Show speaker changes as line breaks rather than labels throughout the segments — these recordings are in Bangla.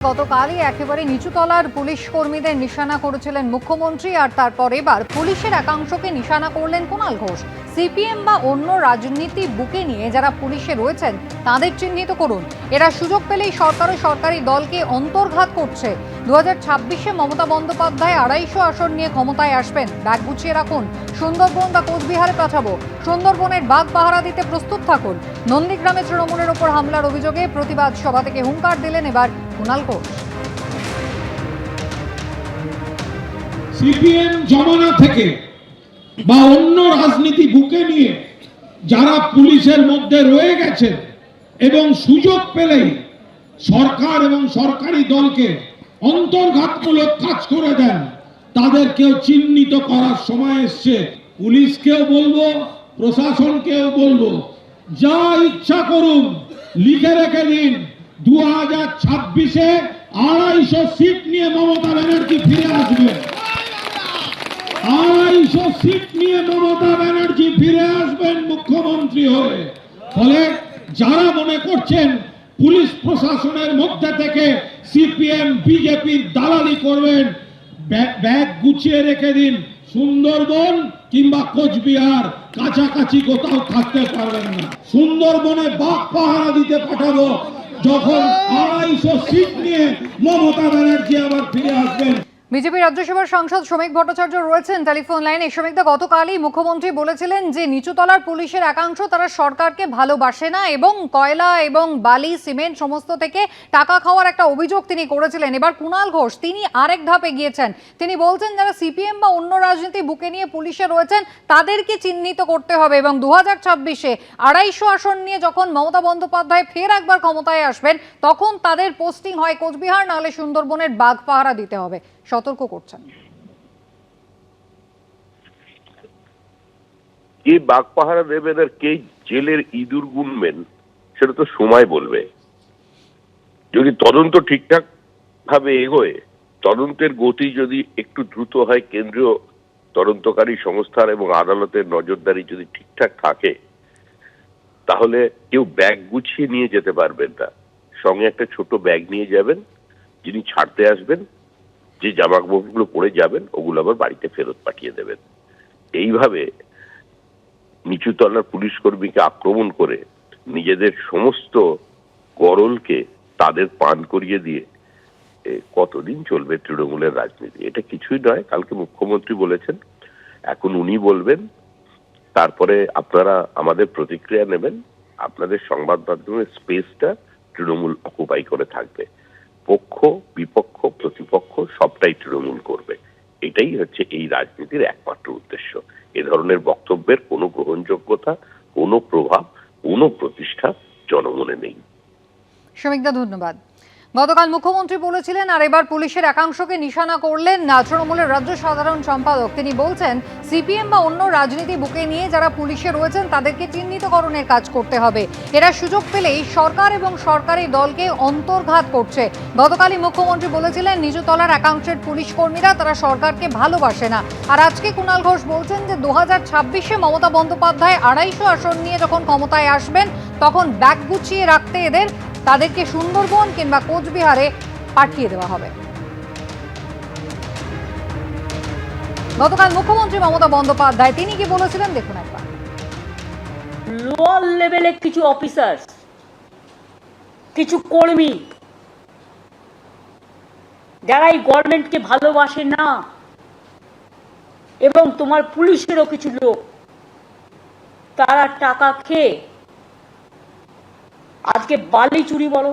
গতকালই একেবারে নিচুতলার পুলিশ কর্মীদের নিশানা করেছিলেন মুখ্যমন্ত্রী আর তারপর এবার পুলিশের একাংশকে নিশানা করলেন কুণাল ঘোষ। সিপিএম বা অন্য রাজনীতি বুকে নিয়ে যারা পুলিশে রয়েছেন, তাদের চিহ্নিত করুন। এরা সুযোগ পেলেই সরকার ও সরকারি দলকে অন্তর্ঘাত করছে। দু হাজার ছাব্বিশে মমতা বন্দ্যোপাধ্যায় আড়াইশো আসন নিয়ে ক্ষমতায় আসবেন। ব্যাগ গুছিয়ে রাখুন। সুন্দরবন বা কোচবিহারে পাঠাবো। সুন্দরবনের বাঘ পাহারা দিতে প্রস্তুত থাকুন। নন্দীগ্রামে তৃণমূলের ওপর হামলার অভিযোগে প্রতিবাদ সভা থেকে হুঙ্কার দিলেন এবার কুণাল ঘোষ
সিপিএম জমানা থেকে বা অন্য রাজনীতি বুকে নিয়ে যারা পুলিশের মধ্যে রয়ে গেছেন এবং সুযোগ পেলেই সরকার এবং সরকারি দলকে অন্তর্ঘাতমূলক কাজ করে দেন, তাদেরকেও চিহ্নিত করার সময় এসছে। পুলিশকেও বলব, প্রশাসনকেও বলব, যা ইচ্ছা করুন, লিখে রেখে দিন। দু হাজার ছাব্বিশে আড়াইশো সিট নিয়ে মমতা ব্যানার্জি ফিরে আসবেন আড়াইশো সিট নিয়ে মমতা ব্যানার্জি ফিরে আসবেন মুখ্যমন্ত্রী হয়ে। ফলে যারা মনে করছেন পুলিশ প্রশাসনের মধ্যে থেকে সিপিএম, বিজেপির দালালি করবেন ব্যাগ গুছিয়ে রেখে দিন। সুন্দরবন কিংবা কোচবিহার কাছাকাছি কোথাও থাকতে পারবেন না। সুন্দরবনে বাঘ পাহারা দিতে পাঠাবো। যখন আড়াইশো সিট নিয়ে মমতা ব্যানার্জি আবার ফিরে আসবেন
বিজেপি রাজ্যসভার সাংসদ শ্রমিক ভট্টাচার্য রয়েছেন টেলিফোন লাইনে। শ্রমিকদা গতকালই মুখ্যমন্ত্রী বলেছিলেন যে, নিচুতলার পুলিশের একাংশ তারা সরকারকে ভালোবাসে না এবং কয়লা এবং বালি, সিমেন্ট সমস্ত থেকে টাকা খাওয়ার একটা অভিযোগ তিনি করেছিলেন। এবার কুণাল ঘোষ, তিনি আরেক ধাপে গিয়েছেন তিনি বলছেন, যারা সিপিএম বা অন্য রাজনীতি বুকে নিয়ে পুলিশে রয়েছেন, তাদেরকে চিহ্নিত করতে হবে এবং দু হাজার ছাব্বিশে আড়াইশো আসন নিয়ে যখন মমতা বন্দ্যোপাধ্যায় ফের একবার ক্ষমতায় আসবেন, তখন তাদের পোস্টিং হয় কোচবিহার, নাহলে সুন্দরবনের বাঘ পাহারা দিতে হবে। সতর্ক করছেন।
কে বাঘ পাহারা দেবেন আর কে জেলের ইঁদুর গুনবেন, সেটা তো সময় বলবে। যদি তদন্ত ঠিকঠাক ভাবে এগোয়, তদন্তের গতি যদি একটু দ্রুত হয়, কেন্দ্রীয় তদন্তকারী সংস্থার এবং আদালতের নজরদারি যদি ঠিকঠাক থাকে, তাহলে কেউ ব্যাগ গুছিয়ে নিয়ে যেতে পারবেন না। সঙ্গে একটা ছোট ব্যাগ নিয়ে যাবেন, যিনি ছাড়তে আসবেন যে জামা কাপড়গুলো পরে যাবেন, ওগুলো আবার বাড়িতে ফেরত পাঠিয়ে দেবেন। এইভাবে নিচুতলার পুলিশ কর্মীকে আক্রমণ করে নিজেদের সমস্ত গরলকে তাদের পান করিয়ে দিয়ে কতদিন চলবে তৃণমূলের রাজনীতি? এটা কিছুই নয়, কালকে মুখ্যমন্ত্রী বলেছেন। এখন উনি বলবেন, তারপরে আপনারা আমাদের প্রতিক্রিয়া নেবেন, আপনাদের সংবাদ মাধ্যমের স্পেসটা তৃণমূল অকুপাই করে থাকবে। পক্ষ, বিপক্ষ প্রতিপক্ষ সবটাই তৃণমূল করবে। এটাই হচ্ছে এই রাজনীতির একমাত্র উদ্দেশ্য। এ ধরনের বক্তব্যের কোনো গ্রহণযোগ্যতা, কোনো প্রভাব, কোনো প্রতিষ্ঠা জনমনে নেই।
শ্রমিকদা, ধন্যবাদ। গতকাল মুখ্যমন্ত্রী বলেছিলেন, আর এবার পুলিশের একাংশকে নিশানা করলেন না তৃণমূলের রাজ্য সাধারণ সম্পাদক। তিনি বলছেন, সিপিএম বা অন্য রাজনীতি বুকে নিয়ে যারা পুলিশে রয়েছেন, তাদেরকে চিহ্নিতকরণের কাজ করতে হবে। এরা সুযোগ পেলেই সরকার এবং সরকারি দলকে অন্তর্ঘাত করছে। গতকালই মুখ্যমন্ত্রী বলেছিলেন, নিচুতলার একাংশের পুলিশ কর্মীরা তারা সরকারকে ভালোবাসে না। আর আজকে কুণাল ঘোষ বলছেন যে দু হাজার ছাব্বিশে মমতা বন্দ্যোপাধ্যায় আড়াইশো আসন নিয়ে যখন ক্ষমতায় আসবেন, তখন ব্যাগ গুছিয়ে রাখতে এদের তাদেরকে সুন্দরবন কিংবা কোচবিহারে পাঠিয়ে দেওয়া হবে। গতকাল মুখ্যমন্ত্রী মমতা বন্দ্যোপাধ্যায়, তিনি কি বলেছিলেন? দেখুন একবার।
লোয়ার লেভেলে কিছু অফিসার কিছু কর্মী, যারা এই গভর্নমেন্টকে ভালোবাসে না, এবং তোমার পুলিশেরও কিছু লোক, তারা টাকা খেয়ে আজকে বালি চুরি বলো,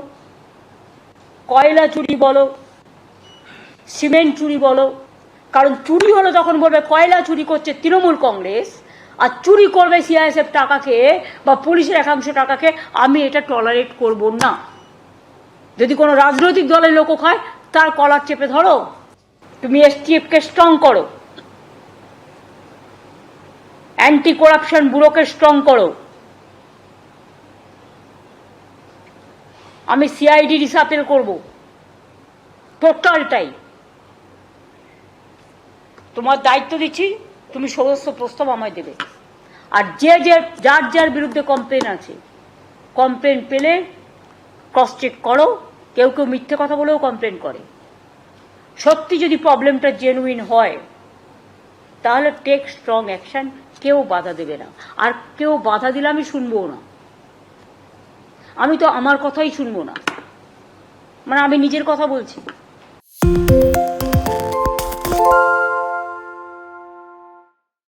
কয়লা চুরি বলো, সিমেন্ট চুরি বলো। কারণ চুরি হলো তখন বলবে কয়লা চুরি করছে তৃণমূল কংগ্রেস, আর চুরি করবে সিআইএসএফ টাকা খেয়ে বা পুলিশের একাংশ টাকা খেয়ে, আমি এটা টলারেট করব না। যদি কোনো রাজনৈতিক দলের লোক খায়, তার কলার চেপে ধরো, তুমি এসটিএফকে স্ট্রং করো। অ্যান্টি করাপশন ব্যুরোকে স্ট্রং করো। আমি সিআইডি রিসাপেল করব। টোটালটাই। তোমার দায়িত্ব দিচ্ছি, তুমি সমস্ত প্রস্তাব আমায় দেবে। আর যে যে, যার যার বিরুদ্ধে কমপ্লেন আছে কমপ্লেন পেলে ক্রস চেক করো, কেউ কেউ মিথ্যে কথা বলেও কমপ্লেন করে। সত্যি যদি প্রবলেমটা জেনুইন হয়, তাহলে টেক স্ট্রং অ্যাকশান কেউ বাধা দেবে না। আর কেউ বাধা দিলে আমি শুনবও না। আমি তো আমার কথাই শুনব না। মানে আমি নিজের কথা বলছি।